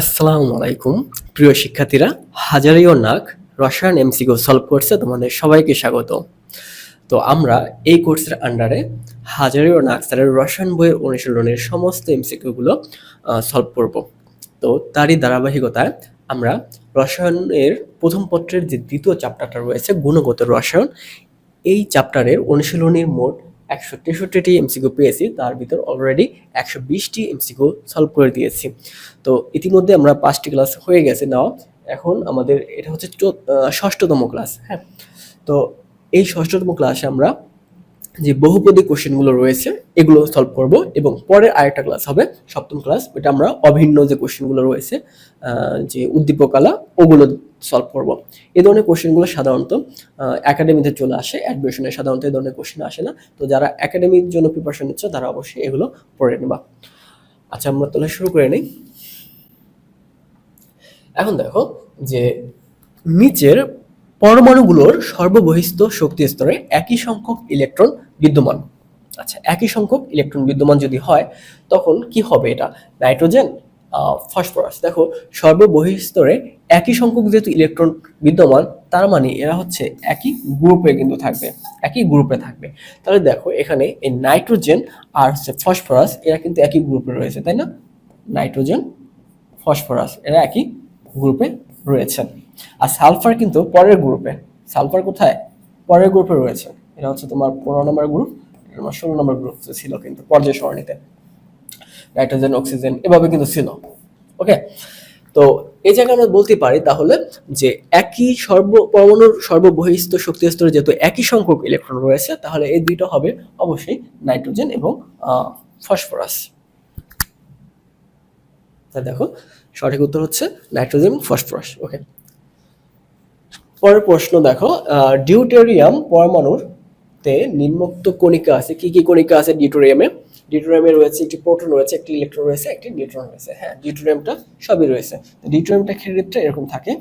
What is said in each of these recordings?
আসসালামু আলাইকুম প্রিয় শিক্ষার্থীরা, হাজারি ও নাক রসায়ন এমসিকিউ সলভ কোর্সে তোমাদের সবাইকে স্বাগত। তো আমরা এই কোর্সের আন্ডারে হাজারি ও নাক স্যারের রসায়ন বইয়ের অনুশীলনের সমস্ত এমসিকিউগুলো সলভ করব। তো তারই ধারাবাহিকতায় আমরা রসায়নের প্রথম পত্রের যে দ্বিতীয় চ্যাপ্টারটা রয়েছে, গুণগত রসায়ন, এই চ্যাপ্টারের অনুশীলনীর মোট একশো তেষট্টিটি এমসিকিউ পেয়েছি, তার ভিতর অলরেডি একশো বিশটি এমসিকিউ সলভ করে দিয়েছি। তো ইতিমধ্যে আমরা পাঁচটি ক্লাস হয়ে গেছে নাও এখন আমাদের এটা হচ্ছে ষষ্ঠতম ক্লাস হ্যাঁ। তো এই ষষ্ঠতম ক্লাসে আমরা যে বহুপদী কোশ্চেনগুলো রয়েছে, এগুলো সলভ করব এবং পরে আরেকটা ক্লাস হবে, সপ্তম ক্লাস ওটা আমরা অভিন্ন যে কোশ্চেনগুলো রয়েছে যে উদ্দীপকালা, ওগুলো সলভ করব। এই ধরনের কোশ্চেনগুলো সাধারণত একাডেমিতে চলে আসে অ্যাডমিশনে সাধারণত এই ধরনের কোশ্চেন আসে না। তো যারা একাডেমির জন্য প্রিপারেশন নিচ্ছে, তারা অবশ্যই এগুলো পড়ে নেবা। আচ্ছা আমরা তাহলে শুরু করে নিই। এখন দেখো যে নিচের পরমাণুগুলোর সর্ববহিস্থ শক্তি স্তরে একই সংখ্যক ইলেকট্রন বিদ্যমান। আচ্ছা একই সংখ্যক ইলেকট্রন বিদ্যমান যদি হয়, তখন কি হবে এটা? নাইট্রোজেন ফসফরাস দেখো সর্ববহিস্তরে একই সংখ্যক যেহেতু ইলেকট্রন বিদ্যমান, তার মানে এরা হচ্ছে একই গ্রুপে কিন্তু থাকবে, একই গ্রুপে থাকবে। তাহলে দেখো, এখানে এই নাইট্রোজেন আর হচ্ছে ফসফরাস এরা কিন্তু একই গ্রুপে রয়েছে, তাই না? নাইট্রোজেন ফসফরাস এরা একই গ্রুপে রয়েছে। আর সালফার কিন্তু পরের গ্রুপে সালফার কোথায়? পরের গ্রুপে রয়েছে। এটা হচ্ছে তোমার পনেরো নম্বর গ্রুপ তোমার ষোলো নম্বর গ্রুপ ছিল কিন্তু পর্যায় সরণিতে। নাইট্রোজেন অক্সিজেন এভাবে কিন্তু ছিল। ওকে তো এই জায়গায় আমরা বলতে পারি তাহলে যে একই সর্ব পরমাণুর সর্ববহিস্থ শক্তি স্তরে যেহেতু একই সংখ্যক ইলেকট্রন রয়েছে, তাহলে এই দুইটা হবে অবশ্যই নাইট্রোজেন এবং ফসফরাস। তা দেখো, সঠিক উত্তর হচ্ছে নাইট্রোজেন, ফসফরাস। ওকে পরের প্রশ্ন দেখো ডিউটেরিয়াম পরমাণুর তে নিম্নোক্ত কণিকা আছে, কি কি কণিকা আছে ডিউটেরিয়ামে? ডিউটেরিয়ামে রয়েছে একটি প্রোটন রয়েছে, একটি ইলেকট্রন রয়েছে, একটি নিউট্রন রয়েছে। হ্যাঁ ডিউটেরিয়ামটা সবই রয়েছে। ডিউটেরিয়ামটা ক্ষেত্রে এরকম থাকে।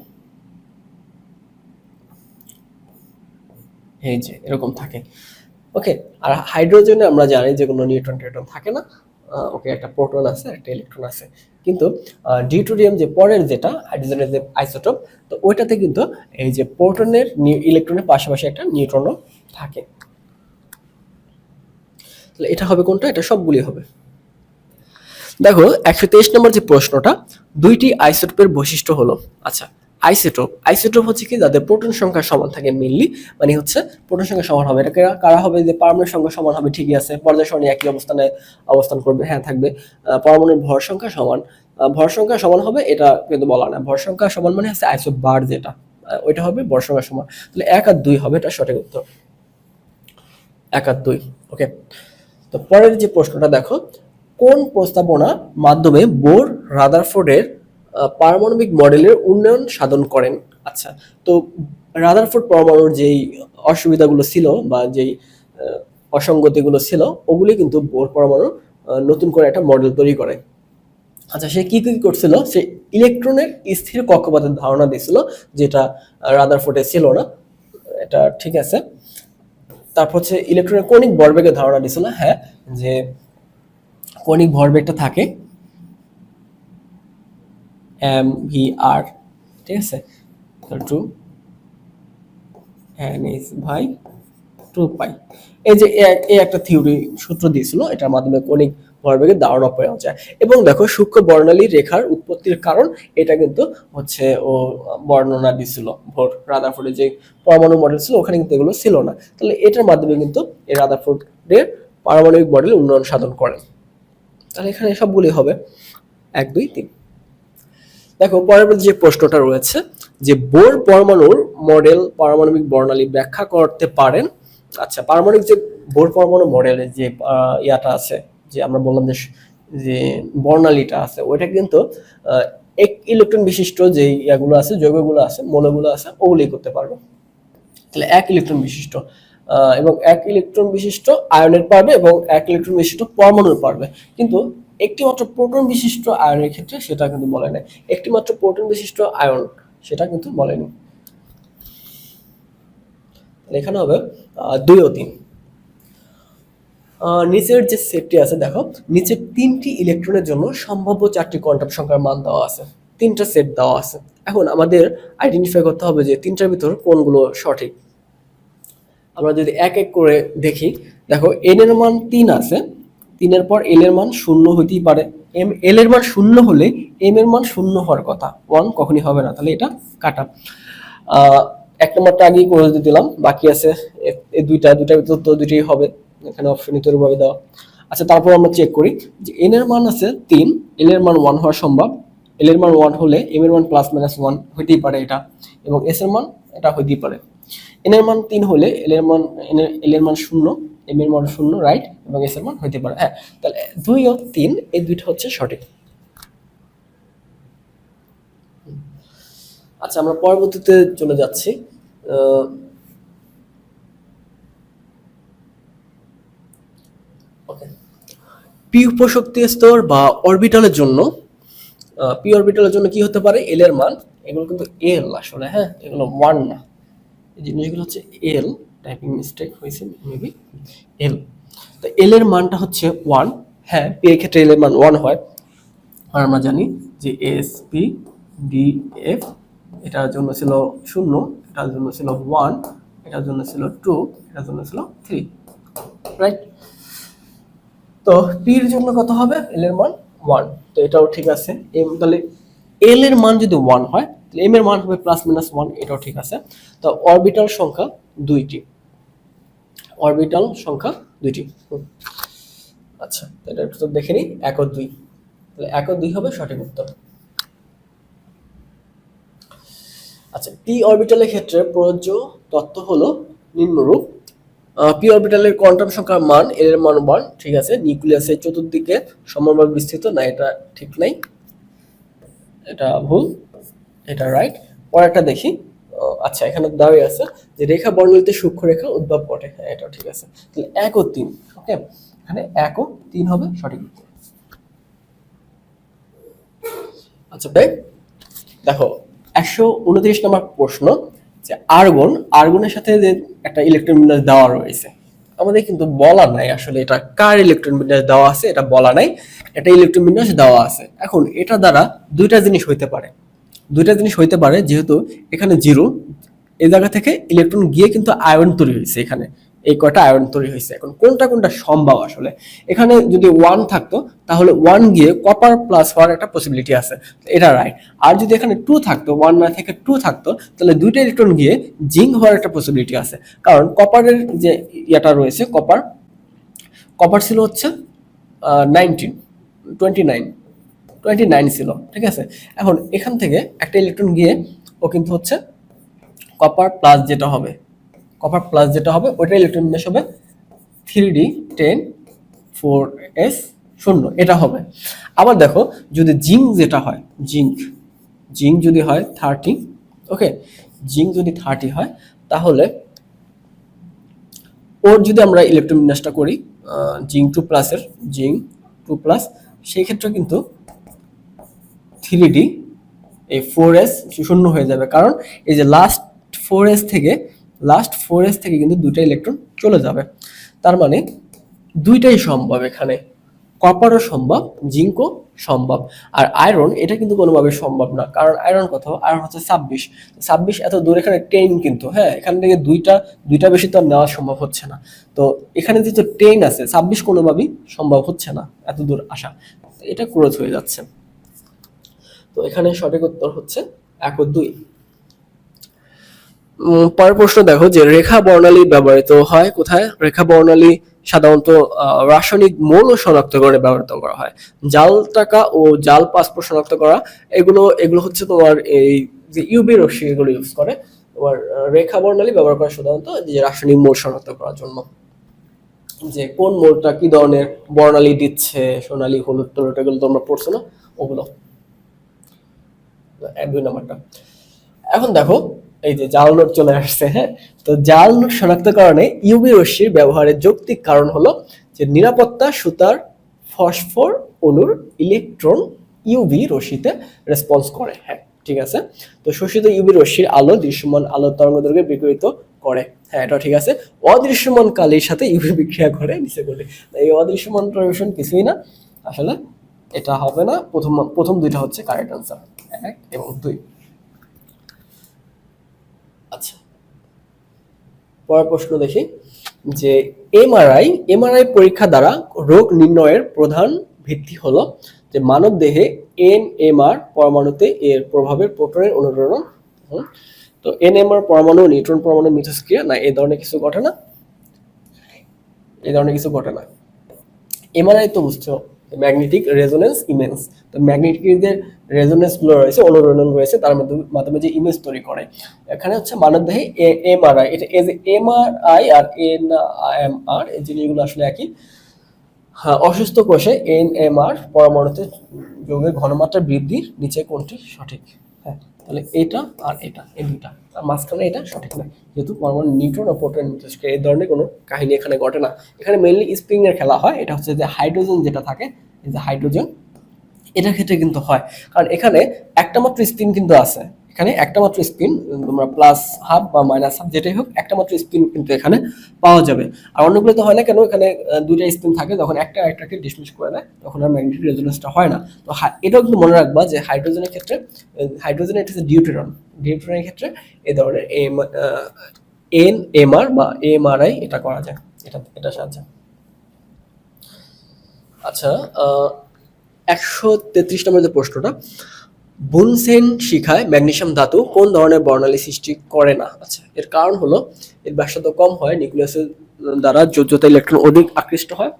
এই যে, এরকম থাকে। ওকে আর হাইড্রোজেনে আমরা জানি যে কোনো নিউট্রন টিউট্রন থাকে না। ওকে একটা প্রোটন আছে, একটা ইলেকট্রন আছে। কিন্তু ডিউটোরিয়াম যে পরের যেটা হাইড্রোজেনের যে আইসোটোপ তো ওইটাতে কিন্তু এই যে প্রোটনের ইলেকট্রনের পাশাপাশি একটা নিউট্রনও থাকে। তাহলে এটা হবে কোনটা? এটা সবগুলি হবে। দেখো, একশো তেইশ নম্বর যে প্রশ্নটা, দুইটি আইসোটোপের বৈশিষ্ট্য হলো আচ্ছা আইসোটোপ আইসোটোপ হচ্ছে কি? যাদের প্রোটন সংখ্যা সমান থাকে মেনলি মানে হচ্ছে প্রোটন সংখ্যা সমান হবে। এটা কারা- হবে? যে পারমাণবিক সংখ্যা সমান হবে, ঠিকই আছে। পর্যায় সরণি একই অবস্থানে অবস্থান করবে হ্যাঁ থাকবে। পরমাণুর ভর সংখ্যা সমান। ভর সংখ্যা সমান হবে, এটা কিন্তু বলা না ভর সংখ্যা সমান মানে হচ্ছে আইসো বার যেটা। ওইটা হবে ভর সংখ্যা সমান। তাহলে এক আর দুই হবে, এটা সঠিক উত্তর। এক আর দুই ওকে তো পরের যে প্রশ্নটা দেখো, কোন প্রস্তাবনার মাধ্যমে বোর রাদারফোর্ডের পারমাণবিক মডেলের উন্নয়ন সাধন করেন? আচ্ছা তো রাদারফোর্ড পরমাণুর যেই অসুবিধাগুলো ছিল বা যেই অসঙ্গতিগুলো ছিল, ওগুলি কিন্তু বোর পরমাণু নতুন করে একটা মডেল তৈরি করে। আচ্ছা সে কি কি করছিল? সে ইলেকট্রনের স্থির কক্ষপথের ধারণা দিয়েছিল যেটা রাদারফোর্ডে ছিল না। এটা ঠিক আছে। তারপর হচ্ছে ইলেকট্রনের কৌণিক ভরবেগের ধারণা দিছিল হ্যাঁ যে কৌণিক ভরবেগটা থাকে এম ভি আর, ঠিক আছে? টু এন ইস ভাই টু পাই এই যে এই একটা থিওরি সূত্র দিয়েছিল, এটার মাধ্যমে কণিক ভরবেগের পাওয়া যায়। এবং দেখো, সূক্ষ্ম বর্ণালী রেখার উৎপত্তির কারণ এটা কিন্তু হচ্ছে ও বর্ণনা দিছিল। ভোর রাদারফোর্ডের যে পরমাণু মডেল ছিল, ওখানে কিন্তু এগুলো ছিল না। তাহলে এটার মাধ্যমে কিন্তু এই রাদারফোর্ডের পারমাণবিক মডেল উন্নয়ন সাধন করেন তাহলে এখানে সবগুলি হবে। এক, দুই, তিন। দেখো পরবর্তী যে প্রশ্নটা রয়েছে, যে বোর পরমাণুর মডেল পারমাণবিক বর্ণালী ব্যাখ্যা করতে পারেন। আচ্ছা পারমাণবিক যে বোর পরমাণু মডেলের যে ইয়াটা আছে যে আমরা বললাম যে যে বর্ণালীটা আছে, ওইটা কিন্তু এক ইলেকট্রন বিশিষ্ট যে ইয়াগুলো আছে, যৌগগুলো আছে, মৌলগুলো আছে, ওগুলোই করতে পারবে। তাহলে এক ইলেকট্রন বিশিষ্ট এবং এক ইলেকট্রন বিশিষ্ট আয়নের পারবে এবং এক ইলেকট্রন বিশিষ্ট পরমাণুর পারবে। কিন্তু একটি মাত্র প্রোটন বিশিষ্ট আয়নের ক্ষেত্রে সেটা কিন্তু বলে নাই। একটি মাত্র প্রোটন বিশিষ্ট আয়ন, সেটা কিন্তু বলেনি এখানে হবে দুই ও তিন। নিচের যে সেটটি আছে, দেখো, নিচের তিনটি ইলেকট্রনের জন্য সম্ভাব্য চারটি কোয়ান্টাম সংখ্যার মান দেওয়া আছে। তিনটা সেট দেওয়া আছে। এখন আমাদের আইডেন্টিফাই করতে হবে যে তিনটার ভিতর কোনগুলো সঠিক। আমরা যদি এক এক করে দেখি, দেখো এন এর মান তিন আছে তিনের পর এল এর মান শূন্য হইতেই পারে। এম এল এর মান শূন্য হলে এম এর মান শূন্য হওয়ার কথা। ওয়ান কখনই হবে না, তাহলে এটা কাটা। এক নম্বরটা আগেই করে দিলাম, বাকি আছে এ- দুইটা, দুইটার ভিতর তো দুইটাই হবে। এখানে অপশন ভাবে দেওয়া। আচ্ছা তারপর আমরা চেক করি যে এন এর মান আছে তিন এল এর মান ওয়ান হওয়া সম্ভব। এল এর মান ওয়ান হলে এম এর মান প্লাস মাইনাস ওয়ান হইতেই পারে এটা এবং এস এর মান এটা হইতেই পারে। এন এর মান তিন হলে এল এর মান এল এর মান শূন্য এম এর মান শূন্য রাইট এবং এস এর মান হইতে পারে। হ্যাঁ তাহলে দুই ও তিন, এই দুইটা হচ্ছে সঠিক। আচ্ছা আমরা পরবর্তীতে চলে যাচ্ছি আহ, ওকে পি উপশক্তি স্তর বা অরবিটালের জন্য পি অরবিটালের জন্য কি হতে পারে? এল এর মান। এগুলো কিন্তু এল আসলে হ্যাঁ? এগুলো ওয়ান না। এই জিনিসগুলো হচ্ছে এল টাইপিং মিস্টেক হয়েছে মেবি এল তো এল এর মানটা হচ্ছে ওয়ান হ্যাঁ পি এর ক্ষেত্রে এল এর মান ওয়ান হয়। আর আমরা জানি যে এস পি ডি এফ এটার জন্য ছিল শূন্য, এটার জন্য ছিল ওয়ান এটার জন্য ছিল টু এটার জন্য ছিল থ্রি রাইট তো পির জন্য কত হবে? এল এর মান ওয়ান তো এটাও ঠিক আছে। এম তাহলে এল এর মান যদি ওয়ান হয়, তাহলে এম এর মান হবে প্লাস মাইনাস ওয়ান এটাও ঠিক আছে। তো অরবিটাল সংখ্যা দুইটি। অরবিটাল সংখ্যা দুইটি। আচ্ছা এটা একটু দেখে নিই। এক ও দুই। তাহলে এক ও দুই হবে সঠিক উত্তর। আচ্ছা পি অরবিটালের ক্ষেত্রে প্রযোজ্য তত্ত্ব হলো নিম্নরূপ। পি অরবিটালের কোয়ান্টাম সংখ্যার মান এর মান ওয়ান ঠিক আছে? নিউক্লিয়াসের চতুর্দিকে সমানভাবে বিস্তৃত, না, এটা ঠিক নাই? এটা ভুল, এটা রাইট পরেরটা দেখি। আচ্ছা এখানে দাঁড়িয়ে আছে যে রেখা বর্ণলিতে সূক্ষ্ম রেখা উদ্ভব ঘটে। হ্যাঁ এটাও ঠিক আছে। তাহলে এক ও তিন ওকে এখানে এক ও তিন হবে, সঠিক আচ্ছা ভাই দেখো, একশো উনত্রিশ নম্বর প্রশ্ন। যে আর্গন আর্গনের সাথে যে একটা ইলেকট্রন বিন্যাস দেওয়া রয়েছে। আমাদের কিন্তু বলা নাই আসলে এটা কার ইলেকট্রন বিন্যাস দেওয়া আছে, এটা বলা নাই। এটা ইলেকট্রন বিন্যাস দেওয়া আছে। এখন এটা দ্বারা দুইটা জিনিস হইতে পারে। দুইটা জিনিস হইতে পারে, যেহেতু এখানে জিরো এই জায়গা থেকে ইলেকট্রন গিয়ে কিন্তু আয়ন তৈরি হয়েছে এখানে। এই কয়টা আয়ন তৈরি হয়েছে? এখন কোনটা কোনটা সম্ভব আসলে? এখানে যদি ওয়ান থাকতো, তাহলে ওয়ান গিয়ে কপার প্লাস হওয়ার একটা পসিবিলিটি আছে। এটা রাইট আর যদি এখানে টু থাকতো ওয়ান না থেকে টু থাকতো, তাহলে দুইটা ইলেকট্রন গিয়ে জিঙ্ক হওয়ার একটা পসিবিলিটি আছে। কারণ কপারের যে ইয়েটা রয়েছে কপার কপার ছিল হচ্ছে nineteen twenty nine twenty nine ছিল, ঠিক আছে? এখন এখান থেকে একটা ইলেকট্রন গিয়ে ও কিন্তু হচ্ছে কপার প্লাস যেটা হবে কপার প্লাস যেটা হবে, ওইটা ইলেকট্রন বিন্যাস হবে three d ten four s শূন্য, এটা হবে। আবার দেখো, যদি জিঙ্ক যেটা হয় জিঙ্ক জিঙ্ক যদি হয় থার্টি ওকে জিঙ্ক যদি থার্টি হয়, তাহলে ওর যদি আমরা ইলেকট্রন বিন্যাসটা করি জিঙ্ক টু প্লাসের জিঙ্ক টু প্লাস সেই ক্ষেত্রে কিন্তু থ্রি ডি এই ফোর এস শূন্য হয়ে যাবে। কারণ এই যে লাস্ট ফোর এস থেকে লাস্ট ফোর এস থেকে কিন্তু দুইটা ইলেকট্রন চলে যাবে। তার মানে দুইটাই সম্ভব এখানে। কপারও সম্ভব জিঙ্কও সম্ভব। আর আয়রন এটা কিন্তু কোনোভাবে সম্ভব না, কারণ আয়রন কত? আয়রন হচ্ছে ছাব্বিশ। ছাব্বিশ এত দূর এখানে টেন কিন্তু হ্যাঁ এখান থেকে দুইটা দুইটা বেশি তো আর নেওয়া সম্ভব হচ্ছে না। তো এখানে যেহেতু টেন আছে, ছাব্বিশ কোনোভাবেই সম্ভব হচ্ছে না, এত দূর আসা। এটা ক্রোচ হয়ে যাচ্ছে। তো এখানে সঠিক উত্তর হচ্ছে এক দুই। পরের প্রশ্ন দেখো যে রেখা বর্ণালী ব্যবহৃত হয় কোথায়? রেখা বর্ণালী সাধারণত রাসায়নিক মৌল শনাক্তকরণে ব্যবহৃত করা হয়। জাল টাকা ও জাল পাসপোর্ট শনাক্ত করা, এগুলো এগুলো হচ্ছে তোমার এই যে ইউবি রশ্মি এগুলো ইউজ করে। তোমার রেখা বর্ণালী ব্যবহার করা সাধারণত যে রাসায়নিক মৌল শনাক্ত করার জন্য। যে কোন মোড়টা কি ধরনের বর্ণালী দিচ্ছে, সোনালী, হলুদ, টলুদ, এগুলো তোমরা পড়ছো না? ওগুলো। এক, দুই নাম্বারটা। এখন দেখো এই যে জাল নোট চলে আসছে হ্যাঁ? তো জাল নোট শনাক্তকরণে ইউবি রশ্মির ব্যবহারের যৌক্তিক কারণ হলো যে নিরাপত্তা, সুতার, ফসফর অণুর ইলেকট্রন ইউভি রশ্মিতে রেসপন্স করে হ্যাঁ? ঠিক আছে? তো শোষিত ইউবি রশ্মির আলো দৃশ্যমান আলোর তরঙ্গদৈর্ঘ্যে বিকৃত করে হ্যাঁ এটা ঠিক আছে? অদৃশ্যমান কালির সাথে ইউভি বিক্রিয়া করে, নিচে করে এই অদৃশ্যমান প্রদর্শন কিছুই না, আসলে এটা হবে না। প্রথম প্রথম দুইটা হচ্ছে কারেক্ট আনসার এক এবং দুই। আচ্ছা। পরের প্রশ্ন দেখি, যে এমআরআই এমআরআই পরীক্ষা দ্বারা রোগ নির্ণয়ের প্রধান ভিত্তি হলো যে মানব দেহে এন এমআর পরমাণুতে এর প্রভাবের প্রোটনের অনুরণন তো এন এমআর পরমাণু, নিউট্রন পরমাণু, মিথস্ক্রিয়া, না এই ধরনের কিছু ঘটে না? এই ধরনের কিছু ঘটে না। এমআরআই তো বুঝছ ম্যাগনেটিক রেজোনেন্স ইমেজ তো ম্যাগনেটিকের রেজোনেন্সগুলো রয়েছে, অনুরণন রয়েছে, তার মাধ্যমে যে ইমেজ তৈরি করে। এখানে হচ্ছে মানবদেহে এমআরআই। এটা যে এমআরআই আর এন এম আর এই জিনিসগুলো আসলে একই। হ্যাঁ অসুস্থ কোষে এন এম আর পরমাণুতে যৌগের ঘনমাত্রা বৃদ্ধির নিচে কোনটি সঠিক। হ্যাঁ তাহলে এটা আর এটা, এই দুটা। মাঝখানে এটা সঠিক না। যেহেতু পরমাণু নিউট্রন ও প্রোটন মস্তিষ্কে এই ধরনের কোনো কাহিনী এখানে ঘটে না। এখানে মেনলি স্প্রিংয়ের খেলা হয়, এটা হচ্ছে যে হাইড্রোজেন যেটা থাকে যে হাইড্রোজেন এটার ক্ষেত্রে কিন্তু হয়। কারণ এখানে একটা মাত্র স্প্রিং কিন্তু আছে। এখানে একটা মাত্র স্পিন, তোমরা প্লাস হাফ বা মাইনাস হাফ যেটাই হোক, একটা মাত্র স্পিন কিন্তু এখানে পাওয়া যাবে। আর অন্যগুলো তো হয় না কেন, এখানে দুইটা স্পিন থাকে, যখন একটা একটাকে ডিসমিস করে দেয়, তখন আর ম্যাগনেটিক রেজোনেন্সটা হয় না। তো এটাও কিন্তু মনে রাখবা যে হাইড্রোজেনের ক্ষেত্রে হাইড্রোজেন এটা হচ্ছে ডিউটেরন ডিউটেরনের ক্ষেত্রে এই ধরনের এম এন এমআর বা এমআরআই এটা করা যায়, এটা এটা সাহায্যে। আচ্ছা একশো তেত্রিশ নম্বর যে প্রশ্নটা বুনসেন শিখায় ম্যাগনেসিয়াম ধাতু কোন ধরনের বর্ণালী সৃষ্টি করে না? আচ্ছা এর কারণ হলো এর ব্যাসার্ধ কম হয়, নিউক্লিয়াসের দ্বারা যোজ্যতা ইলেকট্রন অধিক আকৃষ্ট হয়।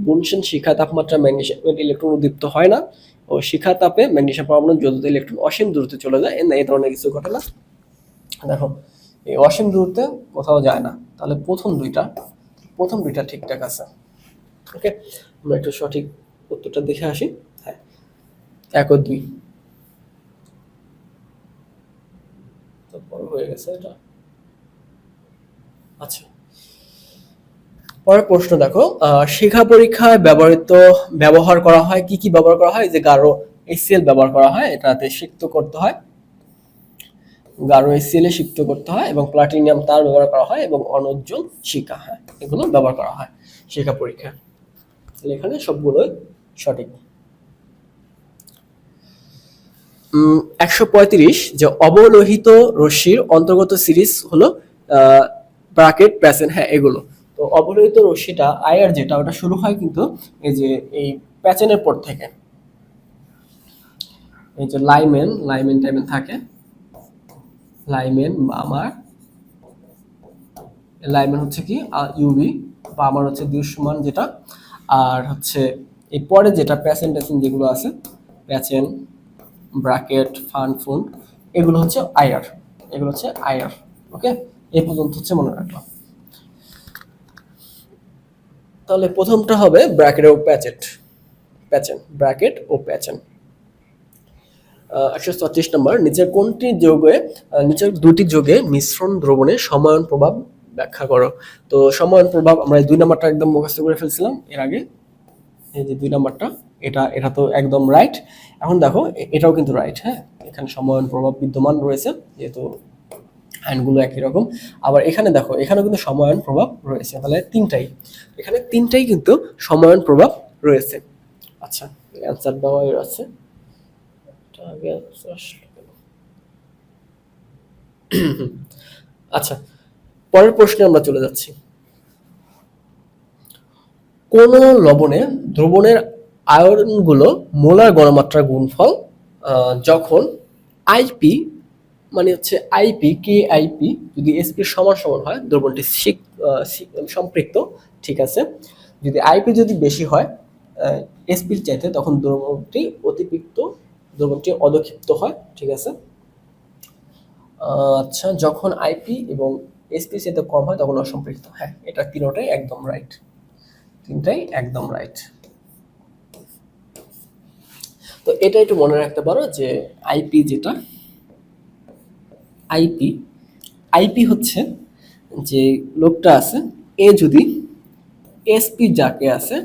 বুনসেন শিখা তাপমাত্রা ম্যাগনেসিয়ামের ইলেকট্রন উদ্দীপ্ত হয় না ও শিখা তাপে ম্যাগনেসিয়াম পরমাণু যোজ্যতা ইলেকট্রন অসীম দূরত্বে চলে যায়। এ- এই ধরনের কিছু ঘটনা। দেখো, এই অসীম দূরত্বে কোথাও যায় না। তাহলে প্রথম দুইটা প্রথম দুইটা ঠিকঠাক আছে। ওকে, আমরা একটু সঠিক উত্তরটা দেখে আসি। হ্যাঁ এক ও দুই তো বড় হয়ে গেছে এটা। আচ্ছা। পরের প্রশ্ন দেখো শিখা পরীক্ষায় ব্যবহৃত, ব্যবহার করা হয়, কি কি ব্যবহার করা হয়? যে গাঢ় এসিএল ব্যবহার করা হয়, এটাতে সিক্ত করতে হয়। গাঢ় এসিএল এ সিক্ত করতে হয় এবং প্লাটিনিয়াম তার ব্যবহার করা হয় এবং অনুজ্জ্বল শিখা হয়, এগুলো ব্যবহার করা হয় শিক্ষা পরীক্ষায়। তাহলে এখানে সবগুলোই সঠিক। একশো পঁয়ত্রিশ যে অবলোহিত রশ্মির অন্তর্গত সিরিজ হলো ব্রাকেট প্যাসেন হ্যাঁ এগুলো। তো অবলোহিত রশ্মিটা আয়ার যেটা ওটা শুরু হয় কিন্তু এই যে এই প্যাচেনের পর থেকে। এই যে লাইমেন লাইমেন টাইমেন থাকে। লাইমেন বা আমার লাইমেন হচ্ছে কি? ইউভি বা আমার হচ্ছে দৃশ্যমান যেটা। আর হচ্ছে এই পরে যেটা প্যাচেন ট্যাচেন যেগুলো আছে, প্যাচেন ব্র্যাকেট ফান ফুন, এগুলো হচ্ছে আয়ার এগুলো হচ্ছে আয়ার ওকে? এই পর্যন্ত হচ্ছে মনে রাখলাম। তাহলে প্রথমটা হবে ব্র্যাকেট ও প্যাচেট, প্যাচেন, ব্র্যাকেট ও প্যাচেন। একশো ছত্রিশ নম্বর, নিচের কোনটি যোগে নিচের দুটি যোগে মিশ্রণ দ্রবণের সমায়ন প্রভাব ব্যাখ্যা করো? তো সমায়ন প্রভাব আমরা এই দুই নাম্বারটা একদম মুখস্থ করে ফেলছিলাম, এর আগে এই যে দুই নাম্বারটা এটা এটা তো একদম রাইট এখন দেখো এটাও কিন্তু রাইট হ্যাঁ? এখানে সমায়ন প্রভাব বিদ্যমান রয়েছে, যেহেতু আইনগুলো একই রকম। আবার এখানে দেখো, এখানেও কিন্তু সমায়ন প্রভাব রয়েছে, তাহলে তিনটাই। এখানে তিনটাই কিন্তু সমায়ন প্রভাব রয়েছে। আচ্ছা অ্যান্সার দেওয়া আছে এটা আগে answer আসলো কেন? আচ্ছা পরের প্রশ্নে আমরা চলে যাচ্ছি। কোন লবণে দ্রবণের আয়রনগুলো মোলার গণমাত্রার গুণফল যখন আইপি মানে হচ্ছে আইপি কে আইপি যদি এসপির সমান সমান হয়, দ্রবণটি সম্পৃক্ত, ঠিক আছে? যদি আইপি যদি বেশি হয় এসপির চাইতে, তখন দ্রবণটি অতিরিক্ত, দ্রবণটি অদক্ষিপ্ত হয়, ঠিক আছে? আচ্ছা যখন আইপি এবং এসপি চাইতে কম হয়, তখন অসম্পৃক্ত। হ্যাঁ এটা তিনোটাই একদম রাইট তিনটাই একদম রাইট তো এটা একটু মনে রাখতে পারো যে আইপি যেটা আইপি আইপি হচ্ছে যে লোকটা আছে, এ যদি এসপি যাকে আছে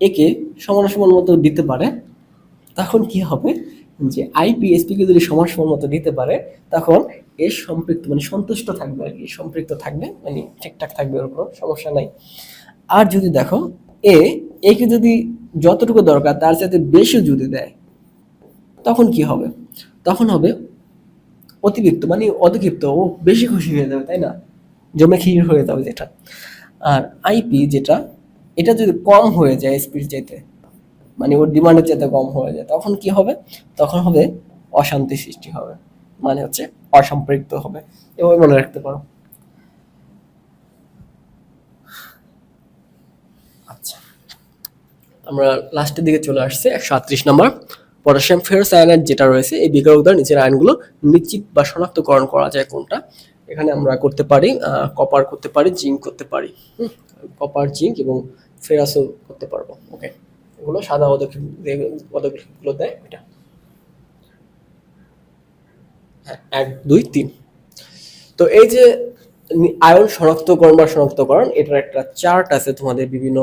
একে সমান সমান মতো দিতে পারে, তখন কি হবে? যে আইপি এসপিকে যদি সমান সমান মতো দিতে পারে, তখন এ সম্পৃক্ত মানে সন্তুষ্ট থাকবে আর কি, সম্পৃক্ত থাকবে মানে ঠিকঠাক থাকবে, ওর কোনো সমস্যা নাই। আর যদি দেখো, এ একে যদি যতটুকু দরকার, তার সাথে বেশি যদি দেয়, তখন কি হবে? তখন হবে অতিরিক্ত মানে অতিরিক্ত ও বেশি খুশি হয়ে যাবে, তাই না? জমে ক্ষীর হয়ে যাবে যেটা। আর আইপি যেটা, এটা যদি কম হয়ে যায় স্পিড যেতে মানে ওর ডিমান্ডের চাইতে কম হয়ে যায়, তখন কি হবে? তখন হবে অশান্তি সৃষ্টি হবে মানে হচ্ছে অসম্পৃক্ত হবে। এভাবে মনে রাখতে পারো আচ্ছা আমরা লাস্টের দিকে চলে আসছে একশো আটত্রিশ নম্বর। পটাশিয়াম ফেরোস ফেরোসায়ানাইড যেটা রয়েছে, এই বিকারকদার নিচের আয়নগুলো নিশ্চিত বা শনাক্তকরণ করা যায় কোনটা? এখানে আমরা করতে পারি কপার করতে পারি জিঙ্ক করতে পারি। কপার জিঙ্ক এবং ফেরাসও করতে পারব। ওকে এগুলো সাদা পদক্ষেপ পদক্ষেপগুলো দেয় এটা। হ্যাঁ এক, দুই, তিন। তো এই যে আয়ন শনাক্তকরণ বা শনাক্তকরণ, এটার একটা চার্ট আছে তোমাদের বিভিন্ন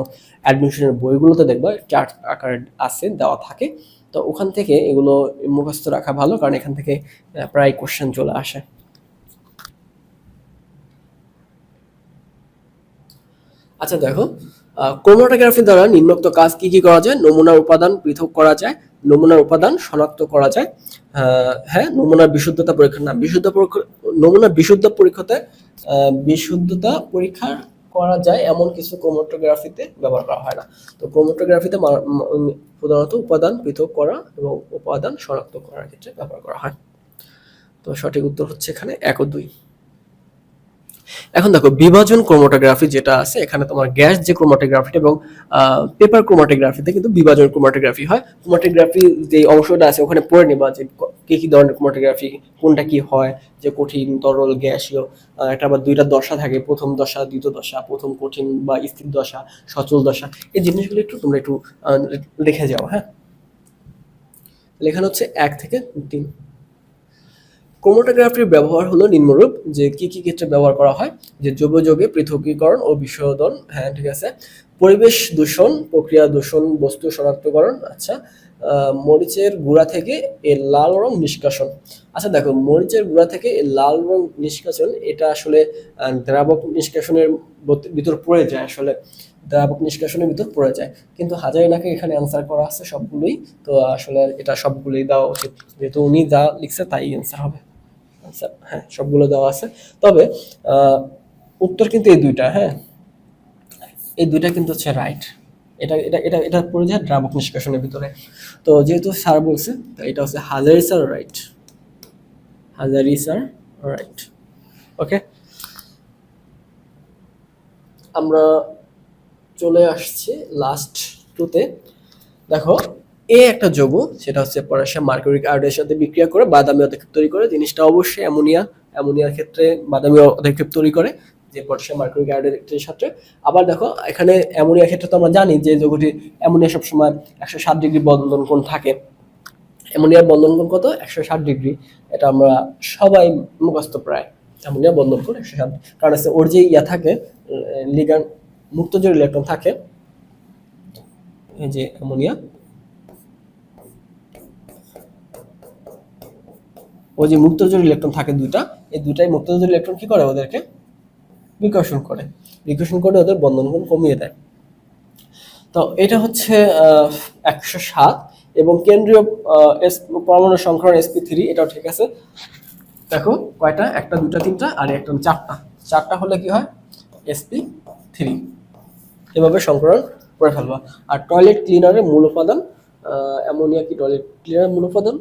অ্যাডমিশনের বইগুলোতে দেখবা চার্ট আকারে আছে, দেওয়া থাকে। তো ওখান থেকে এগুলো মুখস্থ রাখা ভালো, কারণ এখান থেকে প্রায় কোশ্চেন চলে আসে। আচ্ছা দেখো ক্রোমাটোগ্রাফি দ্বারা নিম্নোক্ত কাজ কি কি করা যায়? নমুনার উপাদান পৃথক করা যায়, নমুনার উপাদান শনাক্ত করা যায়। হ্যাঁ নমুনার বিশুদ্ধতা পরীক্ষা না বিশুদ্ধ নমুনার বিশুদ্ধ পরীক্ষাতে বিশুদ্ধতা পরীক্ষা করা যায় এমন কিছু ক্রোমোটোগ্রাফিতে ব্যবহার করা হয় না। তো ক্রোমাটোগ্রাফিতে প্রধানত উপাদান পৃথক করা এবং উপাদান শনাক্ত করার ক্ষেত্রে ব্যবহার করা হয়। তো সঠিক উত্তর হচ্ছে এখানে এক ও দুই। এখন দেখো বিভাজন ক্রোমাটোগ্রাফি যেটা আছে, এখানে তোমার গ্যাস যে ক্রোমাটোগ্রাফিটা এবং পেপার ক্রোমাটোগ্রাফিতে কিন্তু বিভাজন ক্রোমাটোগ্রাফি হয়। ক্রোমাটোগ্রাফি যে অংশটা আছে ওখানে পড়ে নিবা যে ক- কি ধরনের ক্রোমাটোগ্রাফি, কোনটা কি হয়, যে কঠিন, তরল, গ্যাসীয় একটা আবার দুইটা দশা থাকে, প্রথম দশা, দ্বিতীয় দশা, প্রথম কঠিন বা স্থির দশা, সচল দশা, এই জিনিসগুলো একটু তোমরা একটু লিখে যাও হ্যাঁ? লেখানো হচ্ছে এক থেকে তিন। ক্রোমাটোগ্রাফির ব্যবহার হলো নিম্নরূপ, যে কি কি ক্ষেত্রে ব্যবহার করা হয়, যে যোগযোগে পৃথকীকরণ ও বিশোধন হ্যাঁ ঠিক আছে, পরিবেশ দূষণ, প্রক্রিয়া দূষণ, বস্তু শনাক্তকরণ আচ্ছা মরিচের গুঁড়া থেকে এর লাল রং নিষ্কাশন আচ্ছা দেখো, মরিচের গুঁড়া থেকে এর লাল রং নিষ্কাশন, এটা আসলে দ্রাবক নিষ্কাশনের ভিতর পড়ে যায় আসলে, দ্রাবক নিষ্কাশনের ভিতর পড়ে যায়, কিন্তু হাজারিনাকে এখানে অ্যান্সার করা আছে সবগুলোই, তো আসলে এটা সবগুলোই দেওয়া উচিত, যেহেতু উনি যা লিখছে তাই অ্যান্সার হবে। আচ্ছা হ্যাঁ সবগুলো দেওয়া আছে। তবে উত্তর কিন্তু এই দুইটা হ্যাঁ? এই দুইটা কিন্তু হচ্ছে রাইট এটা এটা এটা এটা পড়ে যায় দ্রাবক নিষ্কাশনের ভিতরে। তো যেহেতু স্যার বলছে এটা হচ্ছে হাজারি রাইট হাজারি রাইট ওকে আমরা চলে আসছি লাস্ট টুতে দেখো এ একটা যৌগ, সেটা হচ্ছে পটাশিয়াম মার্কুরিক আয়োডের সাথে বিক্রিয়া করে বাদামি অধিক্ষেপ তৈরি করে। জিনিসটা অবশ্যই অ্যামোনিয়া, অ্যামোনিয়ার ক্ষেত্রে বাদামি অধিক্ষেপ তৈরি করে, যে পটাশিয়াম মার্কুরিক আয়োডের সাথে। আবার দেখো, এখানে অ্যামোনিয়ার ক্ষেত্রে তো আমরা জানি যে যৌগটি অ্যামোনিয়া সবসময় একশো ষাট ডিগ্রি বন্ধন কোণ থাকে। অ্যামোনিয়ার বন্ধন কোণ কত? একশো ষাট ডিগ্রি। এটা আমরা সবাই মুখস্থ প্রায়। অ্যামোনিয়া বন্ধন কোণ একশো ষাট। কারণ হচ্ছে ওর যে ইয়া থাকে, লিগান, মুক্ত যে ইলেকট্রন থাকে যে অ্যামোনিয়া ওই যে মুক্তজোর ইলেকট্রন থাকে দুইটা, এই দুইটাই মুক্তজোর ইলেকট্রন কি করে ওদেরকে? বিকর্ষণ করে। বিকর্ষণ করে ওদের বন্ধন কোণ কমিয়ে দেয়। তো এটা হচ্ছে একশো সাত এবং কেন্দ্রীয় এস, পরমাণু সংখ্যা এসপি থ্রি এটাও ঠিক আছে। দেখো, কয়টা? একটা দুটা তিনটা আর একটা চারটা। চারটা হলে কি হয়? এসপি থ্রি এভাবে সংকরণ করে ফেলবা। আর টয়লেট ক্লিনারের মূল উপাদান অ্যামোনিয়া কি টয়লেট ক্লিনারের মূল উপাদান?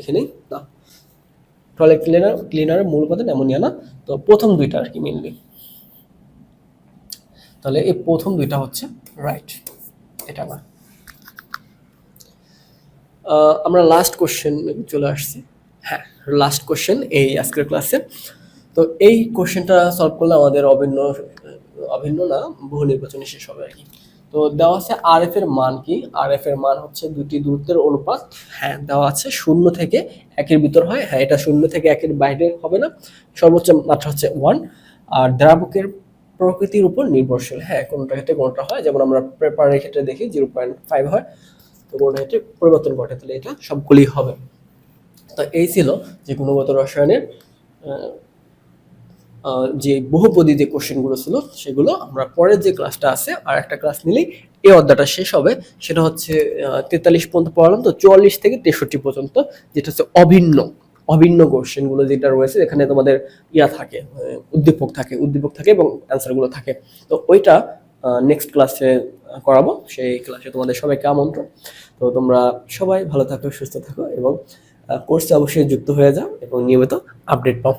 এখানেই, না? টয়লেট ক্লিনার ক্লিনারের মূল উপাদান অ্যামোনিয়া না? তো প্রথম দুইটা আর কি মেনলি তাহলে এই প্রথম দুইটা হচ্ছে রাইট এটা না আমরা লাস্ট কোশ্চেন চলে আসছি। হ্যাঁ লাস্ট কোশ্চেন এই আজকের ক্লাসে তো এই কোশ্চেনটা সলভ করলে আমাদের অভিন্ন অভিন্ন না, বহু নির্বাচনে শেষ হবে আর কি। তো দেওয়া আছে আর এফ এর মান কি? আর এফ এর মান হচ্ছে দুটি দূরত্বের অনুপাত। হ্যাঁ দেওয়া আছে শূন্য থেকে একের ভিতর হয়। হ্যাঁ এটা শূন্য থেকে একের বাইরে হবে না। সর্বোচ্চ মাত্রা হচ্ছে ওয়ান আর দ্রাবকের প্রকৃতির উপর নির্ভরশীল। হ্যাঁ কোনোটা ক্ষেত্রে কোনটা হয়? যেমন আমরা পেপারের ক্ষেত্রে দেখি জিরো পয়েন্ট ফাইভ হয়। তো কোনোটা ক্ষেত্রে পরিবর্তন ঘটে, তাহলে এটা সবগুলোই হবে। তো এই ছিল যে গুণগত রসায়নের যে বহুপদী যে কোশ্চেনগুলো ছিল, সেগুলো আমরা পরের যে ক্লাসটা আছে আর একটা ক্লাস নিলেই এই অধ্যায়টা শেষ হবে। সেটা হচ্ছে তেতাল্লিশ পর্যন্ত পড়ালাম তো, চুয়াল্লিশ থেকে তেষট্টি পর্যন্ত, যেটা হচ্ছে অভিন্ন অভিন্ন কোশ্চেনগুলো যেটা রয়েছে এখানে তোমাদের ইয়া থাকে উদ্দীপক থাকে উদ্দীপক থাকে এবং অ্যান্সারগুলো থাকে। তো ওইটা নেক্সট ক্লাসে করাবো, সেই ক্লাসে তোমাদের সবাইকে আমন্ত্রণ। তো তোমরা সবাই ভালো থাকো, সুস্থ থাকো এবং কোর্সে অবশ্যই যুক্ত হয়ে যাও এবং নিয়মিত আপডেট পাও।